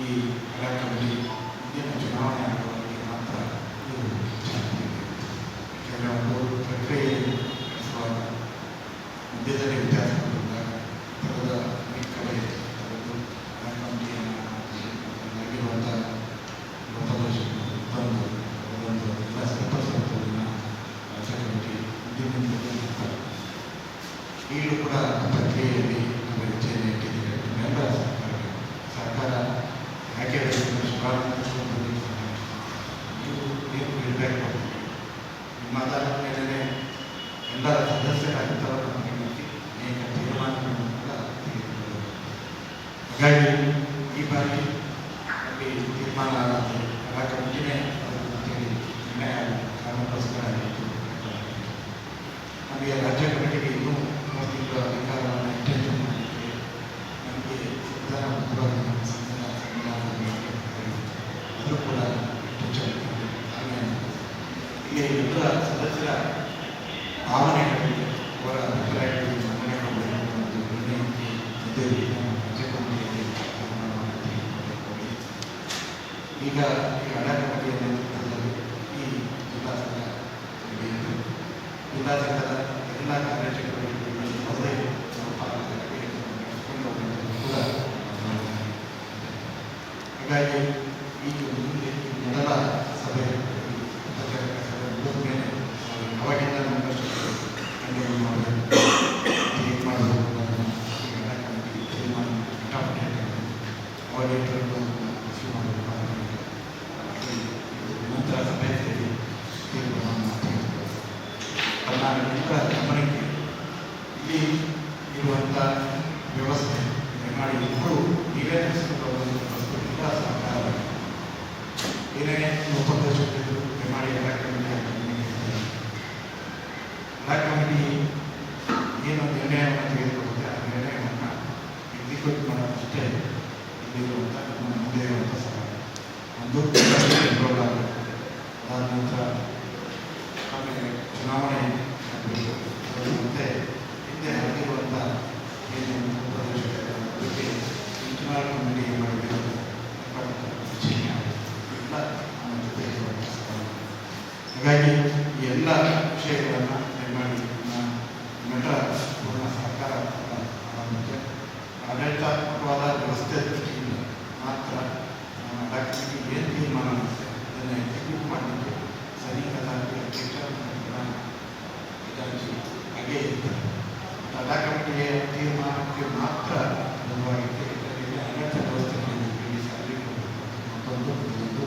ಈ ಕಲಾ ಕಮಿಟಿ ಹಾಗಾಗಿ ಈ ಬಾರಿ ಅಲ್ಲಿ ತೀರ್ಮಾನ ಆಗುತ್ತೆ ಕಲಾ ಕಮಿಟಿನೇ ನಿರ್ಣಯ ಕಾರಣಕ್ಕೋಸ್ಕರ ನಮಗೆ ರಾಜ್ಯ ಕಮಿಟಿಗೆ ಇನ್ನೂ ಮೂರು ತಿಂಗಳ ಅಧಿಕಾರವನ್ನು ಎಕ್ಸ್ಟೆನ್ಷನ್ ಮಾಡಲಿಕ್ಕೆ ನಮಗೆ ಸಂವಿಧಾನ ಬದ್ಧವಾಗಿ ನಮ್ಮ ಸಂವಿಧಾನ ಸಂವಿಧಾನದಲ್ಲಿ ಅದು ಕೂಡ ಎಕ್ಸ್ಟೆನ್ಷನ್ ಹೀಗೆ ಎಲ್ಲ ಸದಸ್ಯರ ಭಾವನೆಗಳಿಗೆ ಅವರ ಅಭಿಪ್ರಾಯಗಳಿಗೆ ಮನ್ನಣೆ ಕೊಡಬೇಕು ಒಂದು ನಿರ್ಣಯಕ್ಕೆ ಇದ್ದೇವೆ ನಮ್ಮ ರಾಜ್ಯ ಕಮಿಟಿಯಲ್ಲಿ ತೀರ್ಮಾನವನ್ನು ತೆಗೆದುಕೊಳ್ಳಬೇಕು. ಈಗ ಈ ಹಣ ಕಮಿಟಿಯ ನೇತೃತ್ವದಲ್ಲಿ ಈ ಜಿಲ್ಲಾ ಸಂಘ ನಡೆಯಿತು ಜಿಲ್ಲಾ ಸಂಘದ ಎಲ್ಲ ಕಾರ್ಯಚಟುವಟಿಕೆಗಳಲ್ಲಿ ಹೀಗಾಗಿ ಈ ಮುಂದೆ ಮೊದಲ ಸಭೆ ಮೇಲೆ ತೀರ್ಮಾನ ಟಾಪಿಕ್ ಆಡಿಟರ್ಗಳನ್ನು ರಿಸೀವ್ ಮಾಡಬೇಕು ಅನ್ನೋದನ್ನು ಈ ನಂತರ ಸಭೆ ಸೇರಿ ತೀರ್ಮಾನವನ್ನು ತೆಗೆದುಕೊಳ್ಳಬೇಕು ಎಲ್ಲರ ಗಮನಕ್ಕೆ ಇಲ್ಲಿ ಇರುವಂಥ ವ್ಯವಸ್ಥೆ ನಿರ್ಮಾಣ ಇಬ್ಬರು ನೀವೇ ನಡೆಸಿಕೊಂಡು ಹೋಗುವಂಥ ವ್ಯವಸ್ಥೆ ಎಲ್ಲ ಸಹಕಾರ ಏನೇ ಲೋಪದೋಷಗಳಿದ್ರು ಮಾಡಿ ಎಲ್ಲ ಕಮಿಟಿ ಎಲ್ಲ ಕಮಿಟಿ ಏನು ನಿರ್ಣಯವನ್ನು ತೆಗೆದುಕೊಳ್ಳುತ್ತೆ? ಆ ನಿರ್ಣಯವನ್ನು ಎಕ್ಸಿಕ್ಯೂಟ್ ಇಲ್ಲಿರುವಂಥ ನಮ್ಮ ಮುಂದೆ ಒಂದು ಪೂರ್ಣ ಸಹಕಾರ ಮತ್ತು ಆಡಳಿತಾತ್ಮಕವಾದ ವ್ಯವಸ್ಥೆ ದೃಷ್ಟಿಯಿಂದ ಮಾತ್ರ ನಮ್ಮ ಡಾಕ್ಟರ್ಗೆ ಏನು ತೀರ್ಮಾನ ಆಗುತ್ತೆ ಅದನ್ನು ಎಕ್ಸಿಕ್ಯೂಟ್ ಮಾಡಲಿಕ್ಕೆ ಸೈನಿಕರಾಗಿ ಅಧ್ಯಕ್ಷ ಮತ್ತು ಪ್ರಧಾನ ಖಜಾಂಚಿ ಹಾಗೇ ಇರ್ತಾರೆ ಕಲಾ ಕಮಿಟಿಯ ತೀರ್ಮಾನಕ್ಕೆ ಮಾತ್ರ ಅನುಭವಕ್ಕೆ ಇದರಲ್ಲಿ ಅಗತ್ಯ ವ್ಯವಸ್ಥೆಗಳನ್ನು ನೀಡಿ ಸ್ಯಾಲರಿ ಕೊಡಬೇಕು ಮತ್ತೊಂದು ಮತ್ತೊಂದು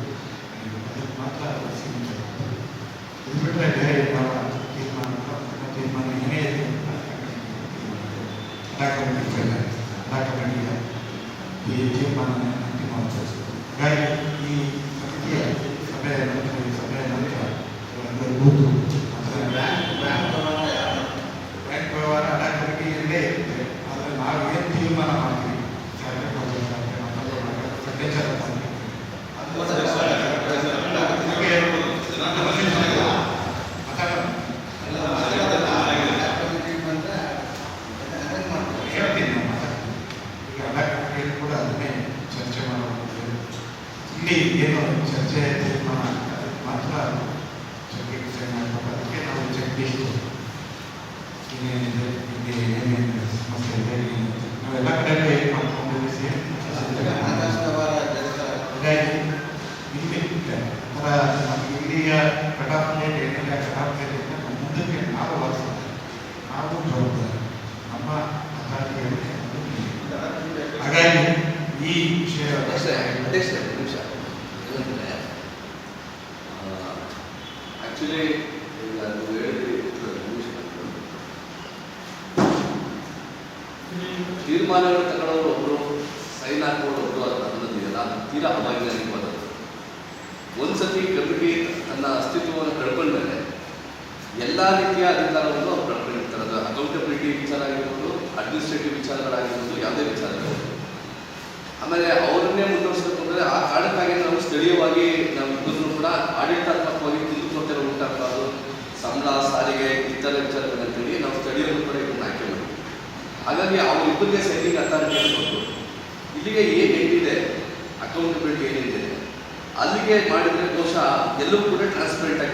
ಅದಕ್ಕೆ ಮಾತ್ರ ಅದು ಸೀಮಿತ ಇದು ಬಿಟ್ಟರೆ ಬೇರೆ ಕಲಾ ಕಮಿಟಿ ಫೈಲ್ ಕಲಾ ಕಮಿಟಿಯ ಈ ತೀರ್ಮಾನ ಅಂತಿಮಗೊಳಿಸಬೇಕು ಹಾಗಾಗಿ ಡೇಟಿಂದ ನಮ್ಮ ಮುಂದಕ್ಕೆ ನಾವು ವಾಸಿಸ್ತಾರೆ ನಾವು ಜವಾಬ್ದಾರಿ ನಮ್ಮ ಅಥಾರಿಟಿಯಲ್ಲಿ ಹಾಗಾಗಿ ಈ ವಿಷಯ ಆಕ್ಚುಲಿ ಅದು ಹೇಳಿದ್ರಿ ತೀರ್ಮಾನಗಳು ತಗೊಳ್ಳೋರು ಒಬ್ರು ಸೈನ್ ಹಾಕೋರು ಒಬ್ರು ಅದು ನನ್ನದಿದೆಯಲ್ಲ ಅದು ತೀರಾ ಅವೈಜ್ಞಾನಿಕವಾದದ್ದು ಎಲ್ಲ ರೀತಿಯ ಅಧಿಕಾರವನ್ನು ಅವ್ರು ಕಳ್ಕೊಂಡಿರ್ತಾರೆ ಅದು ಅಕೌಂಟಬಿಲಿಟಿ ವಿಚಾರ ಆಗಿರ್ಬೋದು ಅಡ್ಮಿನಿಸ್ಟ್ರೇಟಿವ್ ವಿಚಾರಗಳಾಗಿರ್ಬೋದು, ಯಾವುದೇ ವಿಚಾರ ಆಮೇಲೆ ಅವರನ್ನೇ ಮುಂದುವರಿಸಬೇಕು ಆ ಕಾರಣಕ್ಕಾಗಿ ನಾವು ಸ್ಥಳೀಯವಾಗಿ ನಾವು ಇಬ್ಬರು ಕೂಡ ಆಡಳಿತಾತ್ಮಕವಾಗಿ ಕುಂದುಕೊರತೆಗಳು ಉಂಟಾಗಬಾರ್ದು ಸಂಬಳ, ಸಾರಿಗೆ, ಇತರ ವಿಚಾರಗಳಂತೇಳಿ ನಾವು ಸ್ಥಳೀಯರು ಕೂಡ ಇದನ್ನು ಆಯ್ಕೆ ಮಾಡಿದ್ವಿ ಹಾಗಾಗಿ ಅವರಿಬ್ಬರಿಗೆ ಸೈನಿಂಗ್ ಅಥಾರಿಟಿ ಕೊಟ್ಟು ಇಲ್ಲಿಗೆ ಏನು ಏನಿದೆ ಅಕೌಂಟಬಿಲಿಟಿ ಏನಿದೆ ಅಲ್ಲಿಗೆ ಮಾಡಿದ್ರೆ ಬಹುಶಃ ಎಲ್ಲವೂ ಕೂಡ ಟ್ರಾನ್ಸ್ಪರೆಂಟ್ ಹೇಳಿ.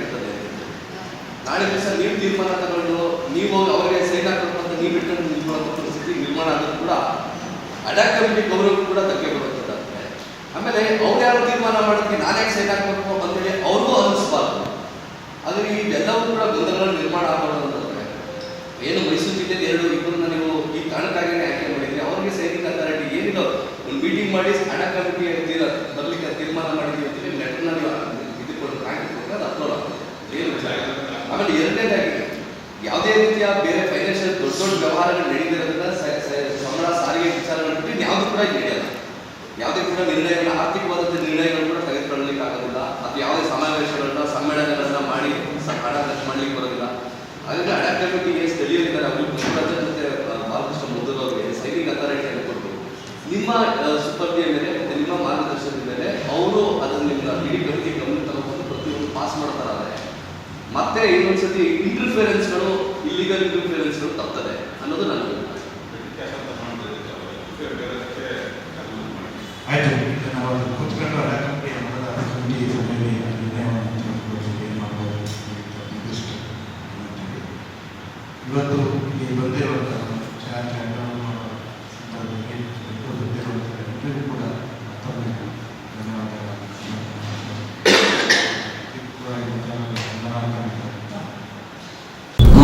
ನಾಳೆ ದಿವಸ ನೀವು ತೀರ್ಮಾನ ತಗೊಂಡು ನೀವು ಹೋಗಿ ಅವರಿಗೆ ಸೈನ್ ಹಾಕಬೇಕು ಅಂತ ನೀವು ಇಟ್ಕೊಂಡು ನಿಂತ್ಕೊಳ್ಳೋ ಪರಿಸ್ಥಿತಿ ನಿರ್ಮಾಣ ಆದರೂ ಕೂಡ ಅಡ್ಯಾಕ್ ಕಮಿಟಿ ಗೌರವ ಕೂಡ ತಗ್ಗೆ ಬರುತ್ತದೆ ಆಮೇಲೆ ಅವ್ರು ಯಾರು ತೀರ್ಮಾನ ಮಾಡೋದಕ್ಕೆ ನಾನೇ ಸೈನ್ ಹಾಕಬೇಕು ಅಂತೇಳಿ ಅವ್ರಿಗೂ ಅನಿಸ್ಬಾರ್ದು ಆದರೆ ಇದೆಲ್ಲವೂ ಕೂಡ ಗೊಂದಲಗಳು ನಿರ್ಮಾಣ ಆಗೋದು ಅಂತಂದ್ರೆ ಏನು ಮೈಸೂರು ಜಿಲ್ಲೆಯಲ್ಲಿ ಎರಡು, ಇಬ್ಬರನ್ನ ನೀವು ಈ ಕಾರಣಕ್ಕಾಗಿ ಆಯ್ಕೆ ಮಾಡಿದ್ರಿ. ಅವರಿಗೆ ಸೈನಿಕ ಅಥಾರಿಟಿ ಏನಿಲ್ಲ ಒಂದು ಮೀಟಿಂಗ್ ಮಾಡಿ ಹಣ ಕಮಿಟಿ ತೀರ ಬರ್ಲಿಕ್ಕೆ ತೀರ್ಮಾನ ಮಾಡಿದ್ವಿ ಅಂತೇಳಿ ಲೆಟರ್ನ ನೀವು ಇದು ಕೊಟ್ಟು ಹಾಕಿಕೊಟ್ರೆ ಅದು ಅಪ್ಲೋಡ್ ಆಗ್ತದೆ ಏನು ವಿಚಾರ ಇಲ್ಲ. ಆಮೇಲೆ ಎರಡನೇದಾಗಿ, ಯಾವುದೇ ರೀತಿಯ ಬೇರೆ ಫೈನಾನ್ಷಿಯಲ್ ದೊಡ್ಡ ದೊಡ್ಡ ವ್ಯವಹಾರಗಳು ನಡೀತಿರೋದ್ರಿಂದ ಸಂಬಳ ಸಾರಿಗೆ ವಿಚಾರಗಳು ಬಿಟ್ಟು ಯಾವುದು ಕೂಡ ನಡೆಯಲ್ಲ. ಯಾವುದೇ ಕೂಡ ನಿರ್ಣಯಗಳ ಆರ್ಥಿಕವಾದಂಥ ನಿರ್ಣಯಗಳು ಕೂಡ ತೆಗೆದುಕೊಳ್ಳಲಿಕ್ಕೆ ಆಗೋದಿಲ್ಲ. ಅಥವಾ ಯಾವುದೇ ಸಮಾವೇಶಗಳನ್ನ, ಸಮ್ಮೇಳನಗಳನ್ನ ಮಾಡಿ ಹಣ ಖರ್ಚು ಮಾಡ್ಲಿಕ್ಕೆ ಬರೋದಿಲ್ಲ. ಹಾಗಾಗಿ ಅಡಾಪ್ಟಬಿಲಿಟಿ ಏನು ಸ್ಥಳೀಯರಿದ್ದಾರೆ ಅವರು ಮುಖ್ಯಮಂತ್ರಿ ಜೊತೆ ಬಾಲಕೃಷ್ಣ ಸೈನಿಕ ಅಥಾರಿಟಿಯನ್ನು ಕೊಟ್ಟು ನಿಮ್ಮ ಸುಪರ್ಧಿಯ ಮೇಲೆ, ನಿಮ್ಮ ಮಾರ್ಗದರ್ಶನದ ಮೇಲೆ ಅವರು ಅದನ್ನು ನಿಮ್ಮ ಇಡೀ ಮತ್ತೆ ಇನ್ನೊಂದ್ಸತಿ ಇಂಟರ್ಫಿಯರೆನ್ಸ್ಗಳು ಇಲ್ಲಿಗಲ್ ಇಂಟರ್ಫಿಯರೆನ್ಸ್ಗಳು ತಪ್ತದೆ ಅನ್ನೋದು ನನ್ನ ಅಭಿಪ್ರಾಯ. ಆಯ್ತು ನಾವು ಕೂತ್ಕೊಂಡು